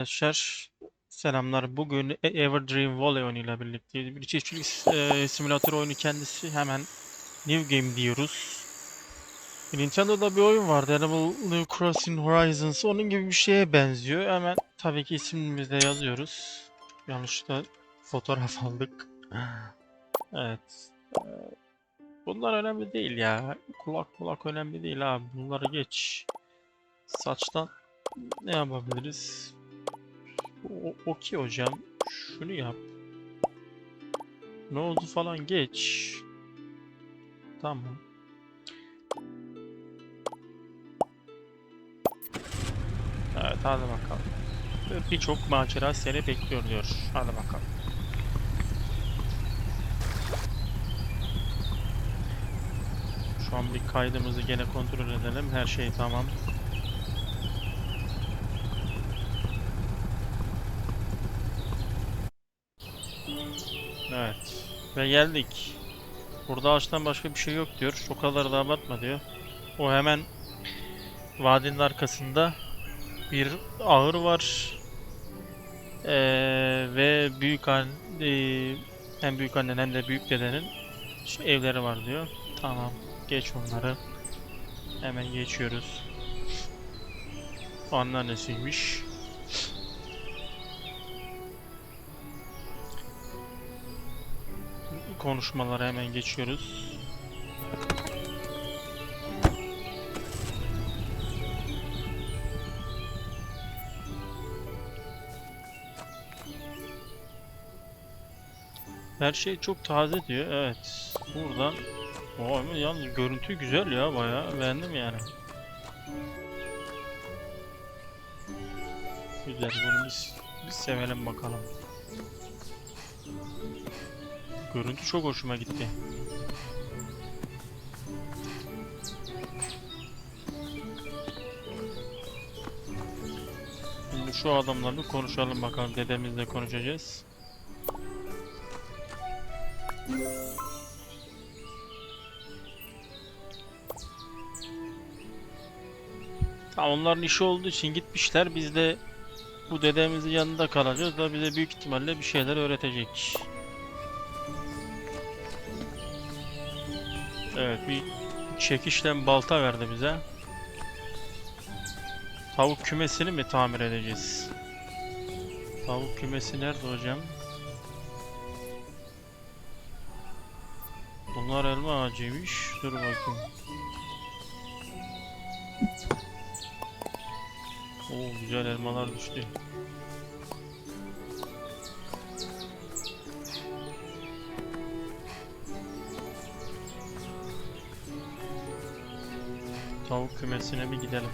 Arkadaşlar selamlar. Bugün E- Everdream Volley oyunuyla birlikteyiz. Bir çiftçilik e, simülatör oyunu kendisi. Hemen New Game diyoruz. Nintendo'da bir oyun vardı. Animal New Crossing Horizons. Onun gibi bir şeye benziyor. Hemen tabii ki ismimizi de yazıyoruz. Yanlışlıkla fotoğraf aldık. Evet. Bunlar önemli değil ya. Kulak kulak önemli değil abi. Bunları geç. Saçtan ne yapabiliriz? O- Okey hocam. Şunu yap. Ne oldu falan geç. Tamam. Evet hadi bakalım. Birçok macera seni bekliyor diyor. Hadi bakalım. Şu an bir kaydımızı gene kontrol edelim. Her şey tamam. Evet. Ve geldik. Burada ağaçtan başka bir şey yok diyor. O kadar da abartma diyor. O hemen vadinin arkasında bir ahır var. Ee, ve büyük an hem büyük annen hem de büyük dedenin evleri var diyor. Tamam. Geç onları. Hemen geçiyoruz. Anneannesiymiş. Konuşmalara hemen geçiyoruz. Her şey çok taze diyor. Evet. Buradan o ama yalnız görüntü güzel ya bayağı beğendim yani. Güzel bunu biz, biz sevelim bakalım. Görüntü çok hoşuma gitti. Şimdi şu adamlarla konuşalım bakalım. Dedemizle konuşacağız. Tamam onların işi olduğu için gitmişler. Biz de bu dedemizin yanında kalacağız da bize büyük ihtimalle bir şeyler öğretecek. Evet bir çekişle balta verdi bize. Tavuk kümesini mi tamir edeceğiz? Tavuk kümesi nerede hocam? Bunlar elma ağacıymış. Dur bakayım. Oo güzel elmalar düştü. Kümesine bir gidelim.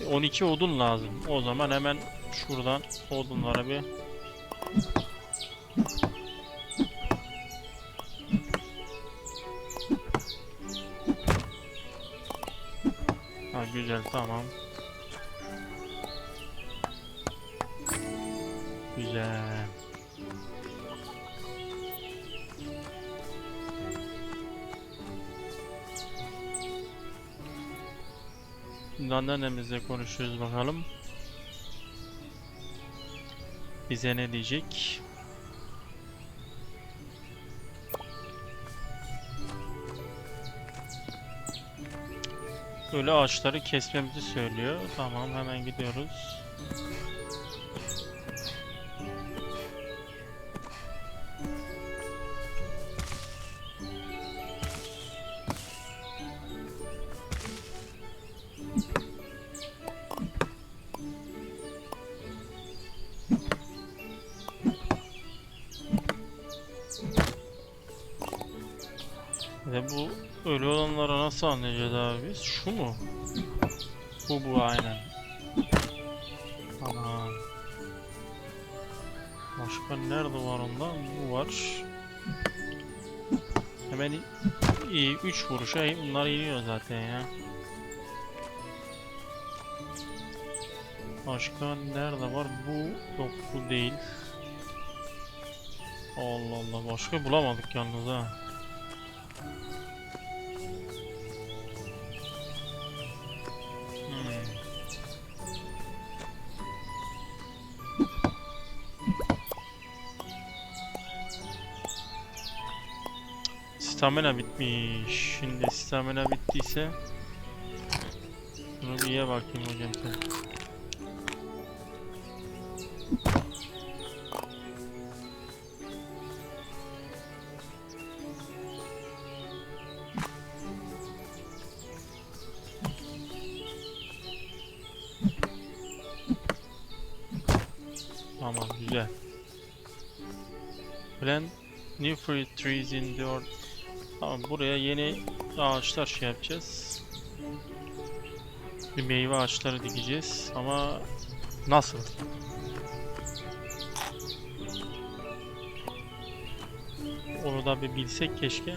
E, 12 odun lazım. O zaman hemen şuradan odunlara bir Ha güzel tamam. Güzel. Şimdi anneannemizle konuşuyoruz bakalım. Bize ne diyecek? Böyle ağaçları kesmemizi söylüyor. Tamam hemen gidiyoruz. Ve bu ölü olanları nasıl anlayacağız abi biz? Şu mu? Bu bu aynen. Tamam. Başka nerede var ondan? Bu var. Hemen iyi 3 vuruşa bunlar iniyor zaten ya. Başka nerede var? Bu yok bu değil. Allah Allah başka bulamadık yalnız ha. Hmm. stamina bitmiş. Şimdi stamina bittiyse bunu bir ye bakayım hocam sen. güzel. Plant new fruit trees in the or Tamam buraya yeni ağaçlar şey yapacağız. Bir meyve ağaçları dikeceğiz ama nasıl? Onu da bir bilsek keşke.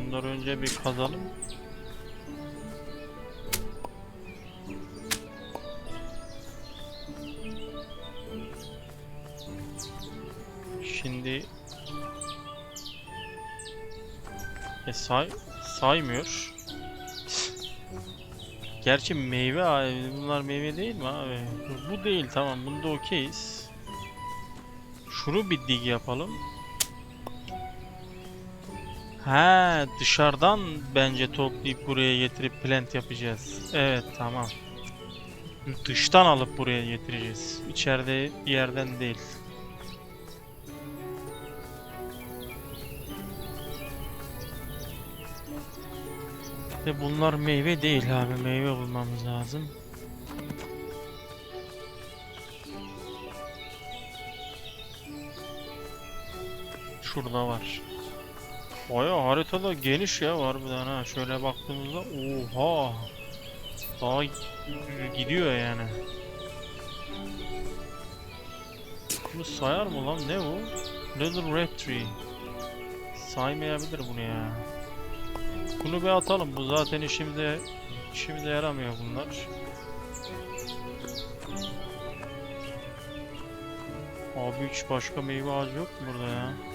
Şunları önce bir kazalım. Şimdi e say saymıyor. Gerçi meyve abi bunlar meyve değil mi abi? Bu değil tamam bunda okeyiz. Şunu bir dig yapalım. He dışarıdan bence toplayıp buraya getirip plant yapacağız. Evet tamam. Dıştan alıp buraya getireceğiz. İçeride bir yerden değil. Ve bunlar meyve değil abi. Meyve bulmamız lazım. Şurada var. Baya haritada geniş ya harbiden ha. Şöyle baktığımızda oha. Daha gidiyor yani. Bunu sayar mı lan ne bu? Little Red Tree. Saymayabilir bunu ya. Bunu bir atalım. Bu zaten işimde işimde yaramıyor bunlar. Abi hiç başka meyve ağacı yok mu burada ya?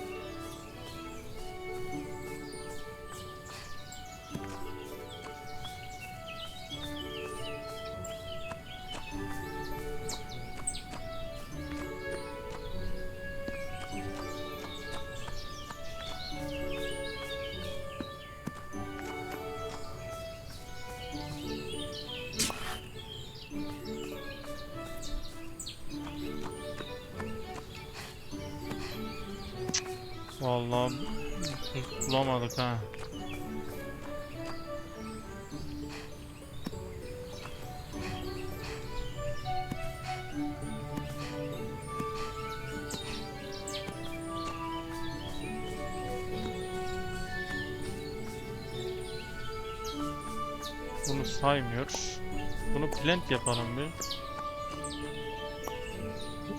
Vallahi bulamadık ha. Bunu saymıyor. Bunu plant yapalım bir.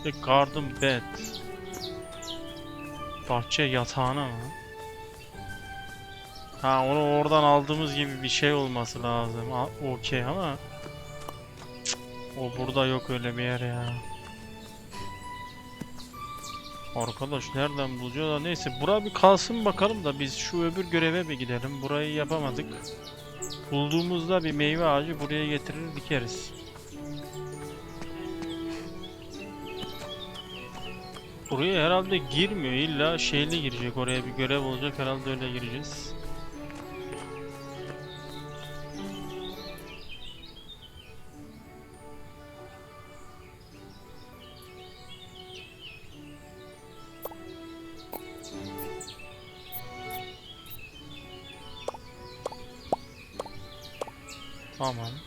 The garden bed. Bahçe yatağına mı? Ha onu oradan aldığımız gibi bir şey olması lazım. Okey ama o burada yok öyle bir yer ya. Arkadaş nereden bulacağız? Neyse bura bir kalsın bakalım da biz şu öbür göreve bir gidelim. Burayı yapamadık. Bulduğumuzda bir meyve ağacı buraya getirir dikeriz. Buraya herhalde girmiyor. İlla şeyli girecek. Oraya bir görev olacak. Herhalde öyle gireceğiz. Tamam.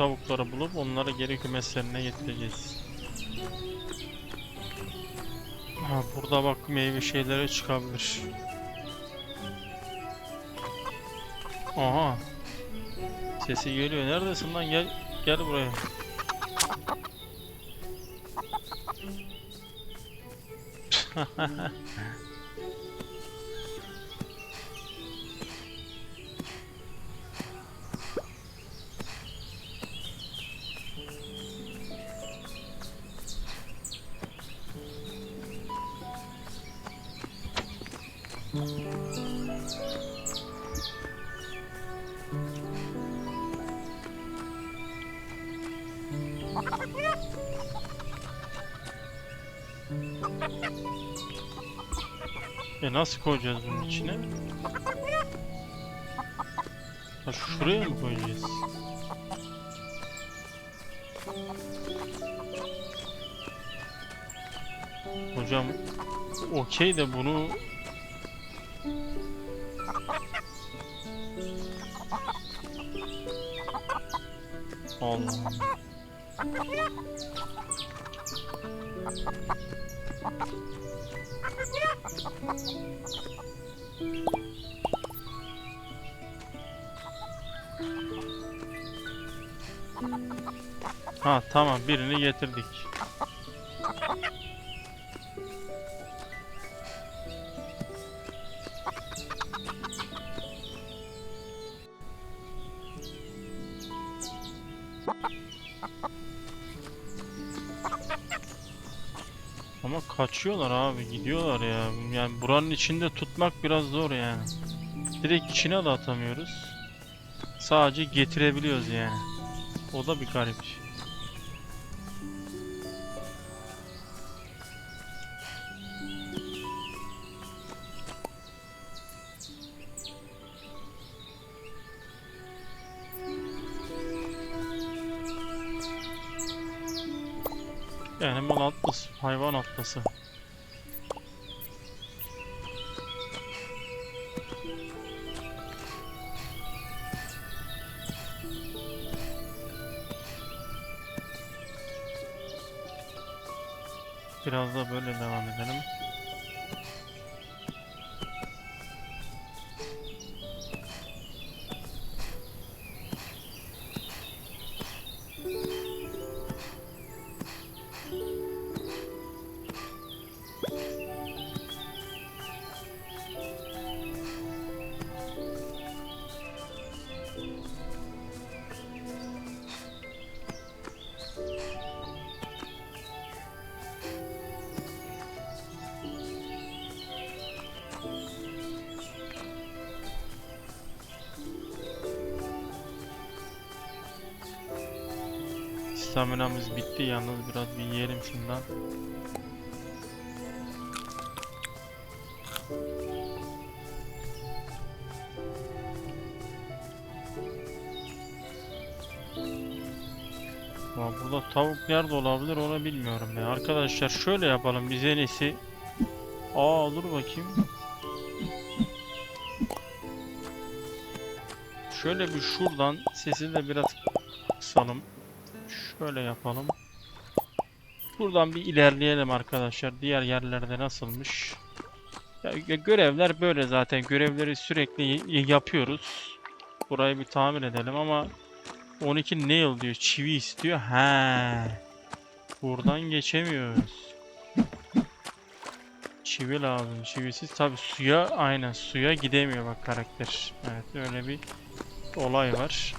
Tavukları bulup onları geri kümeslerine getireceğiz. Ha, burada bak meyve şeyleri çıkabilir. Aha. Sesi geliyor. Neredesin lan? Gel gel buraya. E nasıl koyacağız bunun içine? Ha şuraya mı koyacağız? Hocam okey de bunu Allah. Ha tamam birini getirdik. Ama kaçıyorlar abi gidiyorlar ya. Yani buranın içinde tutmak biraz zor yani. Direkt içine de atamıyoruz. Sadece getirebiliyoruz yani. O da bir garip. Yani mal atlası, hayvan atlası. Biraz da böyle devam edelim. Staminamız bitti yalnız biraz bir yiyelim şundan. Burada tavuk nerede olabilir onu bilmiyorum ya. Arkadaşlar şöyle yapalım biz en iyisi. Aa dur bakayım. Şöyle bir şuradan sesi de biraz kısalım. Şöyle yapalım. Buradan bir ilerleyelim arkadaşlar. Diğer yerlerde nasılmış? Ya, görevler böyle zaten. Görevleri sürekli yapıyoruz. Burayı bir tamir edelim ama 12 nail diyor. Çivi istiyor. He. Buradan geçemiyoruz. Çivi lazım. Çivisiz tabi suya aynen suya gidemiyor bak karakter. Evet öyle bir olay var.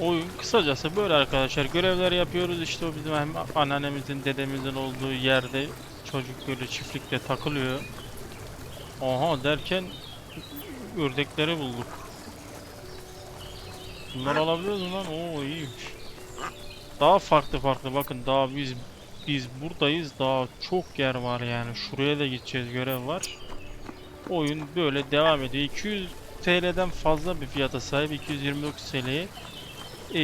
Oyun kısacası böyle arkadaşlar. Görevler yapıyoruz işte o bizim hem anneannemizin dedemizin olduğu yerde çocuk böyle çiftlikte takılıyor. Aha derken ördekleri bulduk. Bunlar alabiliyoruz lan? Oo iyiymiş. Daha farklı farklı bakın daha biz biz buradayız daha çok yer var yani. Şuraya da gideceğiz görev var. Oyun böyle devam ediyor. 200 TL'den fazla bir fiyata sahip 229 TL'ye Ee,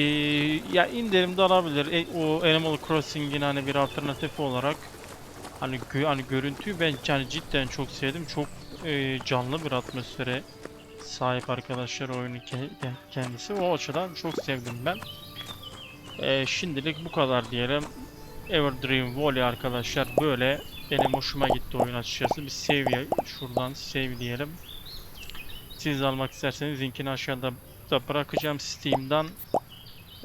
ya indirimde alabilir. E, o Animal Crossing'in hani bir alternatifi olarak hani gö- hani görüntüyü ben yani cidden çok sevdim. Çok e, canlı bir atmosfere sahip arkadaşlar oyunu ke- ke- kendisi. O açıdan çok sevdim ben. Ee, şimdilik bu kadar diyelim. Everdream Volley arkadaşlar böyle benim hoşuma gitti oyun açıkçası. Bir save şuradan save diyelim. Siz almak isterseniz linkini aşağıda da bırakacağım Steam'dan.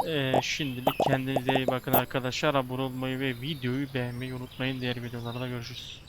Ee, şimdilik kendinize iyi bakın arkadaşlar. Abone olmayı ve videoyu beğenmeyi unutmayın. Diğer videolarda görüşürüz.